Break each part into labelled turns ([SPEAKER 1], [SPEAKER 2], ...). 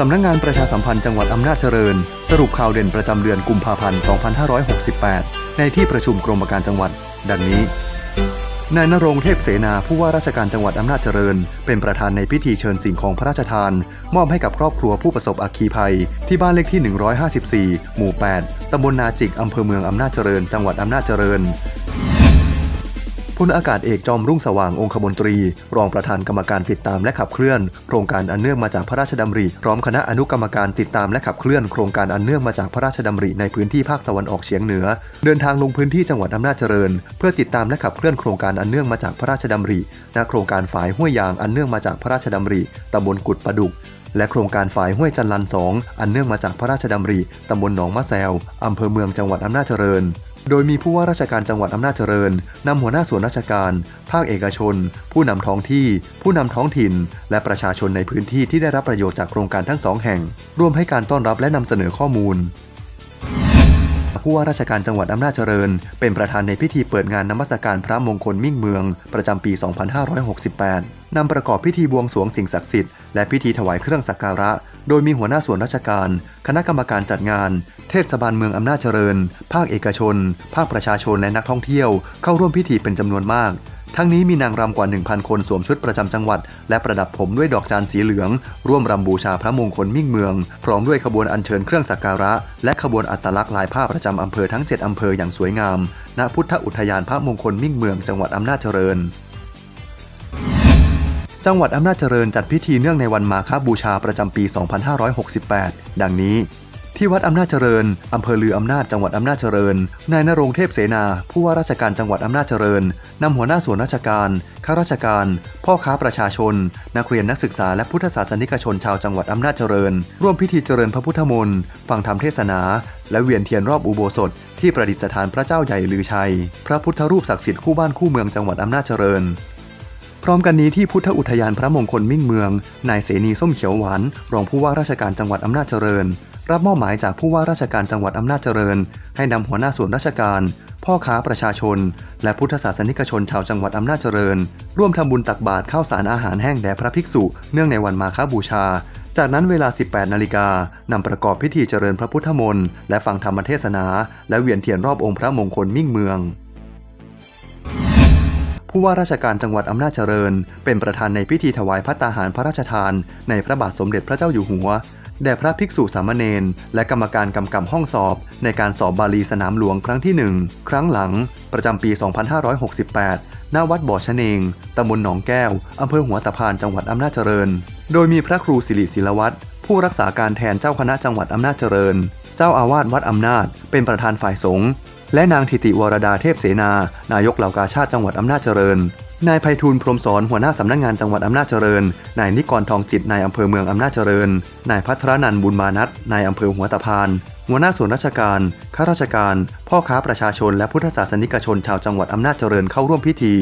[SPEAKER 1] สำนักงงานประชาสัมพันธ์จังหวัดอำนาจเจริญ สรุปข่าวเด่นประจำเดือนกุมภาพันธ์ 2568 ในที่ประชุมกรมการจังหวัด ดังนี้ นายนรงเทพเสนาผู้ว่าราชการจังหวัดอำนาจเจริญ เป็นประธานในพิธีเชิญสิ่งของพระราชทาน มอบให้กับครอบครัวผู้ประสบอัคคีภัย ที่บ้านเลขที่ 154 หมู่ 8 ตำบลนาจิก อำเภอเมืองอำนาจเจริญ จังหวัดอำนาจเจริญ พลอากาศเอกจอมรุ่งสว่างองคมนตรี รองประธานกรรมการติดตามและขับเคลื่อน โครงการอันเนื่องมาจากพระราชดำริ พร้อมคณะอนุกรรมการติดตามและขับเคลื่อนโครงการอันเนื่องมาจากพระราชดำริในพื้นที่ภาคตะวันออกเฉียงเหนือ เดินทางลงพื้นที่จังหวัดอำนาจเจริญ เพื่อติดตามและขับเคลื่อนโครงการอันเนื่องมาจากพระราชดำริณโครงการฝายห้วยยางอันเนื่องมาจากพระราชดำริตำบลกุดประดุกและโครงการฝายห้วยจันลันสองอันเนื่องมาจากพระราชดำริตำบลหนองมะแซวอำเภอเมืองจังหวัดอำนาจเจริญ โดยมีผู้ว่าราชการจังหวัดอำนาจเจริญนำหัวหน้าส่วนราชการ ภาคเอกชน ผู้นำท้องที่ ผู้นำท้องถิ่น และประชาชนในพื้นที่ที่ได้รับประโยชน์จากโครงการทั้งสองแห่ง ร่วมให้การต้อนรับและนำเสนอข้อมูล ผู้ว่าราชการจังหวัดอำนาจเจริญ เป็นประธานในพิธีเปิดงานนมัสการพระมงคลมิ่งเมือง ประจำปี 2568 นำประกอบพิธีบวงสรวงสิ่งศักดิ์สิทธิ์และพิธีถวายเครื่องสักการะ โดยมีหัวหน้าส่วนราชการ คณะกรรมการจัดงาน เทศบาลเมืองอำนาจเจริญ ภาคเอกชน ภาคประชาชนและนักท่องเที่ยว เข้าร่วมพิธีเป็นจำนวนมาก ทั้งนี้มีนางรำกว่า 1,000 คนสวมชุดประจำจังหวัด และประดับผมด้วยดอกจานสีเหลือง ร่วมรำบูชาพระมงคลมิ่งเมือง พร้อมด้วยขบวนอัญเชิญเครื่องสักการะ และขบวนอัตลักษณ์ลายผ้าประจำอำเภอทั้ง 7 อำเภออย่างสวยงาม ณ พุทธอุทยานพระมงคลมิ่งเมืองจังหวัดอำนาจเจริญจังหวัดอำนาจเจริญจัดพิธีเนื่องในวันมาฆบูชาประจำปี 2568 ดังนี้ ที่วัดอำนาจเจริญ อำเภอลืออำนาจจังหวัดอำนาจเจริญ นายนรงเทพเสนา ผู้ว่าราชการจังหวัดอำนาจเจริญ นำหัวหน้าส่วนราชการ ข้าราชการ พ่อค้าประชาชน นักเรียนนักศึกษาและพุทธศาสนิกชนชาวจังหวัดอำนาจเจริญ ร่วมพิธีเจริญพระพุทธมนต์ฟังธรรมเทศนา และเวียนเทียนรอบอุโบสถ ที่ประดิษฐานพระเจ้าใหญ่ลือชัย พระพุทธรูปศักดิ์สิทธิ์คู่บ้านคู่เมืองจังหวัดอำนาจเจริญพร้อมกันนี้ที่พุทธอุทยานพระมงคลมิ่งเมือง นายเสนีส้มเขียวหวาน รองผู้ว่าราชการจังหวัดอำนาจเจริญ รับมอบหมายจากผู้ว่าราชการจังหวัดอำนาจเจริญ ให้นำหัวหน้าส่วนราชการ พ่อค้าประชาชน และพุทธศาสนิกชนชาวจังหวัดอำนาจเจริญ ร่วมทำบุญตักบาตรข้าวสารอาหารแห้งแด่พระภิกษุ เนื่องในวันมาฆบูชา จากนั้นเวลา 18 นาฬิกานำประกอบพิธีเจริญพระพุทธมนต์และฟังธรรมเทศนา และเวียนเทียนรอบองค์พระมงคลมิ่งเมืองผู้ว่าราชการจังหวัดอำนาจเจริญ เป็นประธานในพิธีถวายพัตตาหารพระราชทาน ในพระบาทสมเด็จพระเจ้าอยู่หัว แด่พระภิกษุสามเณรและกรรมการกำกับห้องสอบ ในการสอบบาลีสนามหลวงครั้งที่ 1 ครั้งหลัง ประจำปี 2568 ณ วัดบ่อชะเนง ตำบลหนองแก้ว อำเภอหัวตะพาน จังหวัดอำนาจเจริญ โดยมีพระครูสิริศิลวัตรผู้รักษาการแทนเจ้าคณะจังหวัดอำนาจเจริญ เจ้าอาวาสวัดอำนาจ เป็นประธานฝ่ายสงฆ์ และนางทิติวรดาเทพเสนา นายกเหล่ากาชาติจังหวัดอำนาจเจริญ นายไพฑูรย์พรมสอนหัวหน้าสำนักงานจังหวัดอำนาจเจริญ นายนิกรทองจิตนายอำเภอเมืองอำนาจเจริญ นายพัทรนันท์บุญมานัทนายอำเภอหัวตะพาน หัวหน้าส่วนราชการ ข้าราชการ พ่อค้าประชาชน และพุทธศาสนิกชนชาวจังหวัดอำนาจเจริญเข้าร่วมพิธี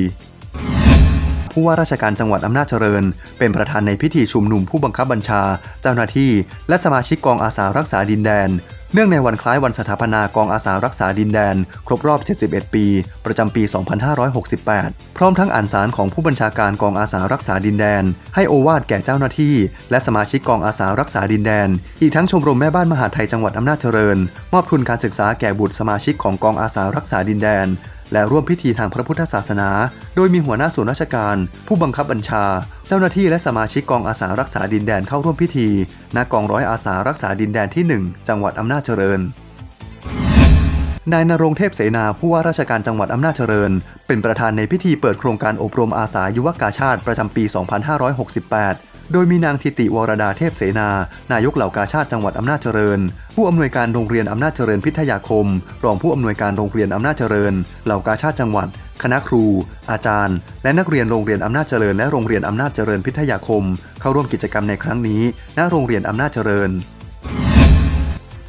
[SPEAKER 1] ผู้ว่าราชการจังหวัดอำนาจเจริญ เป็นประธานในพิธีชุมนุมผู้บังคับบัญชา เจ้าหน้าที่ และสมาชิกกองอาสารักษาดินแดน เนื่องในวันคล้ายวันสถาปนากองอาสารักษาดินแดน ครบรอบ 71 ปี ประจำปี 2568 พร้อมทั้งอ่านสารของผู้บัญชาการกองอาสารักษาดินแดน ให้โอวาดแก่เจ้าหน้าที่ และสมาชิกกองอาสารักษาดินแดน อีกทั้งชมรมแม่บ้านมหาไทยจังหวัดอำนาจเจริญ มอบทุนการศึกษาแก่บุตรสมาชิกของกองอาสารักษาดินแดนและร่วมพิธีทางพระพุทธศาสนา โดยมีหัวหน้าส่วนราชการ ผู้บังคับบัญชา เจ้าหน้าที่และสมาชิกกองอาสารักษาดินแดนเข้าร่วมพิธีณกองร้อยอาสารักษาดินแดนที่ 1 จังหวัดอำนาจเจริญนายนรงเทพเสนาผู้ว่าราชการจังหวัดอำนาจเจริญ เป็นประธานในพิธีเปิดโครงการอบรมอาสายุวกาชาติประจำปี 2568 โดยมีนางทิติวรดาเทพเสนา นายกเหล่ากาชาติจังหวัดอำนาจเจริญ ผู้อำนวยการโรงเรียนอำนาจเจริญพิทยาคม รองผู้อำนวยการโรงเรียนอำนาจเจริญ เหล่ากาชาติจังหวัด คณะครู อาจารย์ และนักเรียนโรงเรียนอำนาจเจริญ และโรงเรียนอำนาจเจริญพิทยาคม เข้าร่วมกิจกรรมในครั้งนี้ ณ โรงเรียนอำนาจเจริญ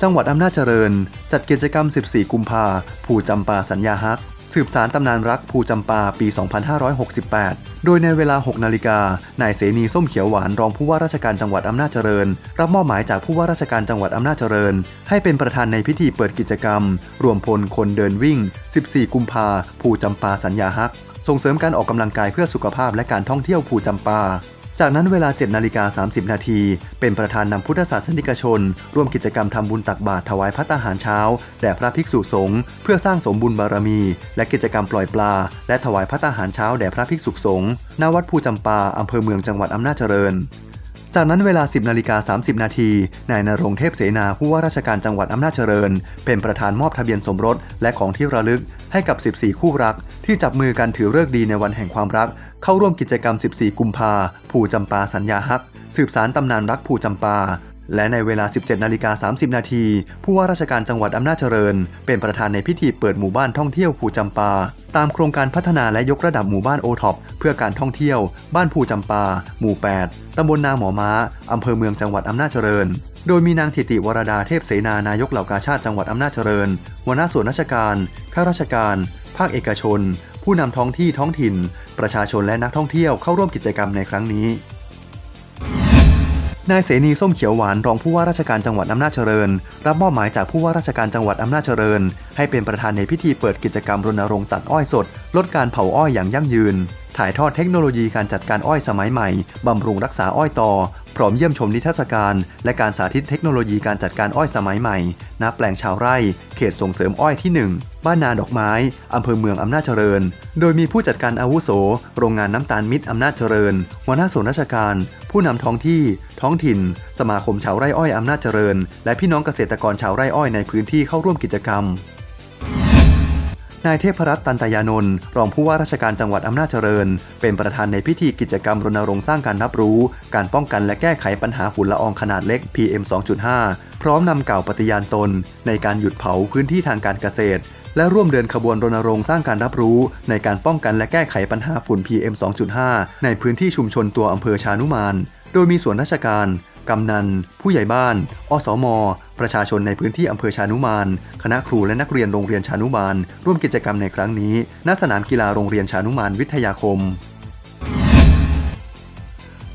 [SPEAKER 1] จังหวัดอำนาจเจริญ จัดกิจกรรม 14 กุมภาภูจำปาสัญญาฮัก สืบสารตำนานรักภูจำปาปี 2568 โดยในเวลา 6 นาฬิกา นายเสนีส้มเขียวหวานรองผู้ว่าราชการจังหวัดอำนาจเจริญ รับมอบหมายจากผู้ว่าราชการจังหวัดอำนาจเจริญ ให้เป็นประธานในพิธีเปิดกิจกรรม รวมพลคนเดินวิ่ง 14 กุมภาภูจำปาสัญญาฮัก ส่งเสริมการออกกำลังกายเพื่อสุขภาพและการท่องเที่ยวภูจำปา จากนั้นเวลา7นาฬิกา30 นาที เป็นประธานนำพุทธศาสนิกชน ร่วมกิจกรรมทำบุญตักบาตรถวายพัตตาหารเช้าแด่พระภิกษุสงฆ์เพื่อสร้างสมบุญบารมี และกิจกรรมปล่อยปลา และถวายพัตตาหารเช้าแด่พระภิกษุสงฆ์ณวัดภูจำปาอำเภอเมืองจังหวัดอำนาจเจริญจากนั้นเวลา 10นาฬิกา30 นาที นายนรงเทพเสนาผู้ว่าราชการจังหวัดอำนาจเจริญ เป็นประธานมอบทะเบียนสมรสและของที่ระลึกให้กับ 14 คู่รัก ที่จับมือกันถือเลิกดีในวันแห่งความรัก เข้าร่วมกิจกรรม 14 กุมภาผูจำปาสัญญาฮัก สืบสารตำนานรักผูจำปา และในเวลา 17 นาฬิกา 30 นาทีผู้ว่าราชการจังหวัดอำนาจเจริญ เป็นประธานในพิธีเปิดหมู่บ้านท่องเที่ยวภูจำปา ตามโครงการพัฒนาและยกระดับหมู่บ้านโอท็อปเพื่อการท่องเที่ยว บ้านภูจำปา หมู่ 8ตำบลนาหมอม้าอำเภอเมืองจังหวัดอำนาจเจริญ โดยมีนางถิติวรดาเทพเสนานายกเหล่ากาชาติจังหวัดอำนาจเจริญหัวหน้าส่วนราชการ ข้าราชการ ภาคเอกชน ผู้นำท้องที่ท้องถิ่น ประชาชนและนักท่องเที่ยวเข้าร่วมกิจกรรมในครั้งนี้นายเสนีส้มเขียวหวานรองผู้ว่าราชการจังหวัดอำนาจเจริญ รับมอบหมายจากผู้ว่าราชการจังหวัดอำนาจเจริญ ให้เป็นประธานในพิธีเปิดกิจกรรมรณรงค์ตัดอ้อยสด ลดการเผาอ้อยอย่างยั่งยืน ถ่ายทอดเทคโนโลยีการจัดการอ้อยสมัยใหม่บำรุงรักษาอ้อยต่อ พร้อมเยี่ยมชมนิทรรศการ และการสาธิตเทคโนโลยีการจัดการอ้อยสมัยใหม่ณแปลงชาวไร่ เขตส่งเสริมอ้อยที่ 1 บ้านนาดอกไม้ อำเภอเมืองอำนาจเจริญ โดยมีผู้จัดการอาวุโส โรงงานน้ำตาลมิตรอำนาจเจริญ หัวหน้าส่วนราชการ ผู้นำท้องที่ ท้องถิ่น สมาคมชาวไร่อ้อยอำนาจเจริญ และพี่น้องเกษตรกรชาวไร่อ้อยในพื้นที่เข้าร่วมกิจกรรม นายเทพรัตน์ตันตยานนท์รองผู้ว่าราชการจังหวัดอำนาจเจริญ เป็นประธานในพิธีกิจกรรมรณรงค์สร้างการรับรู้ การป้องกันและแก้ไขปัญหาฝุ่นละอองขนาดเล็ก PM 2.5 พร้อมนำกล่าวปฏิญาณตน ในการหยุดเผาพื้นที่ทางการเกษตร และร่วมเดินขบวนรณรงค์สร้างการรับรู้ ในการป้องกันและแก้ไขปัญหาฝุ่น PM 2.5 ในพื้นที่ชุมชนตัวอำเภอชานุมาน โดยมีส่วนราชการ กำนัน ผู้ใหญ่บ้าน อสมประชาชนในพื้นที่อำเภอชานุมาน คณะครูและนักเรียนโรงเรียนชานุมาน ร่วมกิจกรรมในครั้งนี้ ณ สนามกีฬาโรงเรียนชานุมานวิทยาคม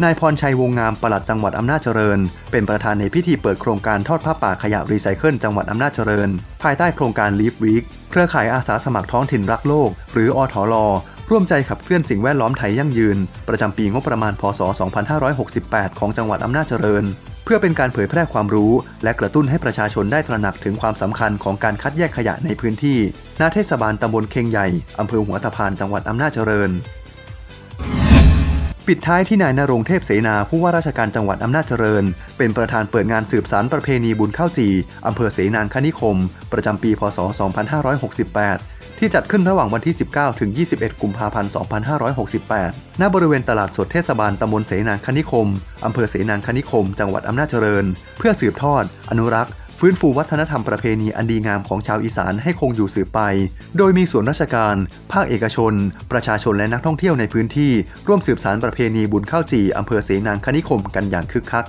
[SPEAKER 1] นายพรชัยวงงามปลัดจังหวัดอำนาจเจริญ เป็นประธานในพิธีเปิดโครงการทอดผ้าป่าขยะรีไซเคิลจังหวัดอำนาจเจริญ ภายใต้โครงการ Leaf Week เครือข่ายอาสาสมัครท้องถิ่นรักโลก หรืออทล ร่วมใจขับเคลื่อนสิ่งแวดล้อมไทยยั่งยืน ประจำปีงบประมาณ พศ 2568 ของจังหวัดอำนาจเจริญ เพื่อเป็นการเผยแพร่ความรู้ และกระตุ้นให้ประชาชนได้ตระหนักถึงความสำคัญของการคัดแยกขยะในพื้นที่นาเทศบาลตำบลเคงใหญ่อำเภอหัวตะพานจังหวัดอำนาจเจริญ ปิดท้ายที่นายนรงเทพเสนาผู้ว่าราชการจังหวัดอำนาจเจริญ เป็นประธานเปิดงานสืบสารประเพณีบุญข้าวจีอำเภอเสนางคณิคม ประจำปี พศ 2568 ที่จัดขึ้นระหว่างวันที่ 19 ถึง 21 กุมภาพันธ์ 2568 ณ บริเวณตลาดสดเทศบาลตำบลเสนางคณิคม อำเภอเสนางคณิคม จังหวัดอำนาจเจริญ เพื่อสืบทอด อนุรักษ์ ฟื้นฟูวัฒนธรรมประเพณีอันดีงามของชาวอีสานให้คงอยู่สืบไป โดยมีส่วนราชการ ภาคเอกชน ประชาชนและนักท่องเที่ยวในพื้นที่ ร่วมสืบสารประเพณีบุญข้าวจี่อำเภอเสนางคณิคมกันอย่างคึกคัก